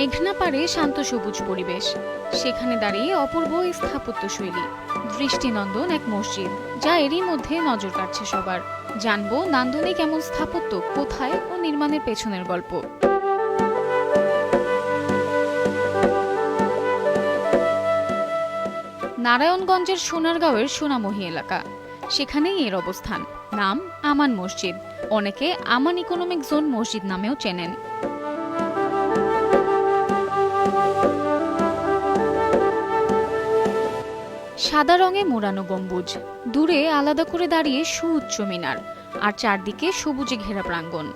মেঘনা পাড়ে শান্ত সবুজ পরিবেশ। সেখানে দাঁড়িয়ে অপূর্ব স্থাপত্য শৈলী দৃষ্টিনন্দন এক মসজিদ, যা এরই মধ্যে নজর কাটছে সবার। জানব নান্দনিক এমন স্থাপত্য কোথায় ও নির্মাণের পেছনের গল্প। নারায়ণগঞ্জের সোনারগাঁওয়ের সোনামহি এলাকা। সেখানেই এর অবস্থান। নাম আমান মসজিদ। অনেকে আমান ইকোনমিক জোন মসজিদ নামেও চেনেন। সাদা রঙে মোড়ানো গম্বুজ। দূরে আলাদা করে দাঁড়িয়ে সুউচ্চ মিনার আর চারদিকে সবুজে ঘেরা প্রাঙ্গণ।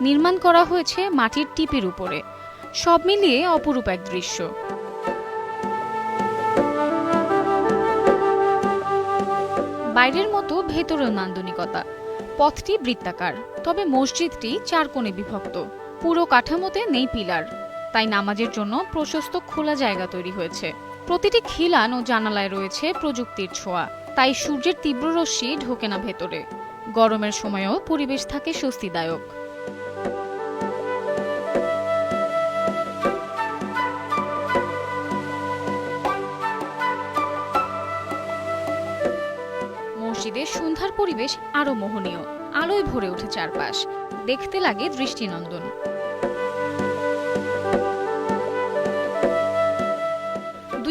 নির্মাণ করা হয়েছে মাটির টিপের উপরে। সব মিলিয়ে অপরূপ এক দৃশ্য। বাইরের মতো ভেতরেও নান্দনিকতা। পথটি বৃত্তাকার, তবে মসজিদটি চার কোণে বিভক্ত। পুরো কাঠামোতে নেই পিলার। তাই নামাজের জন্য প্রশস্ত খোলা জায়গা তৈরি হয়েছে। প্রতিটি খিলান ও জানালায় রয়েছে প্রযুক্তির ছোঁয়া। তাই সূর্যের তীব্র রশ্মি ঢোকে না ভেতরে। গরমের সময়ও পরিবেশ থাকে স্বস্তিদায়ক। মসজিদের সন্ধ্যার পরিবেশ আরও মোহনীয়। আলোয় ভরে ওঠে চারপাশ। দেখতে লাগে দৃষ্টিনন্দন।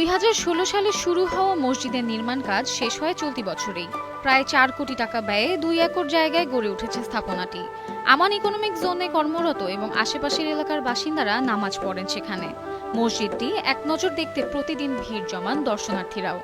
দুই হাজার ষোলো সালে শুরু হওয়া মসজিদের নির্মাণ কাজ শেষ হয় চলতি বছরেই। প্রায় চার কোটি টাকা ব্যয়ে দুই একর জায়গায় গড়ে উঠেছে স্থাপনাটি। আমান ইকোনমিক জোনে কর্মরত এবং আশেপাশের এলাকার বাসিন্দারা নামাজ পড়েন সেখানে। মসজিদটি এক নজর দেখতে প্রতিদিন ভিড় জমান দর্শনার্থীরাও।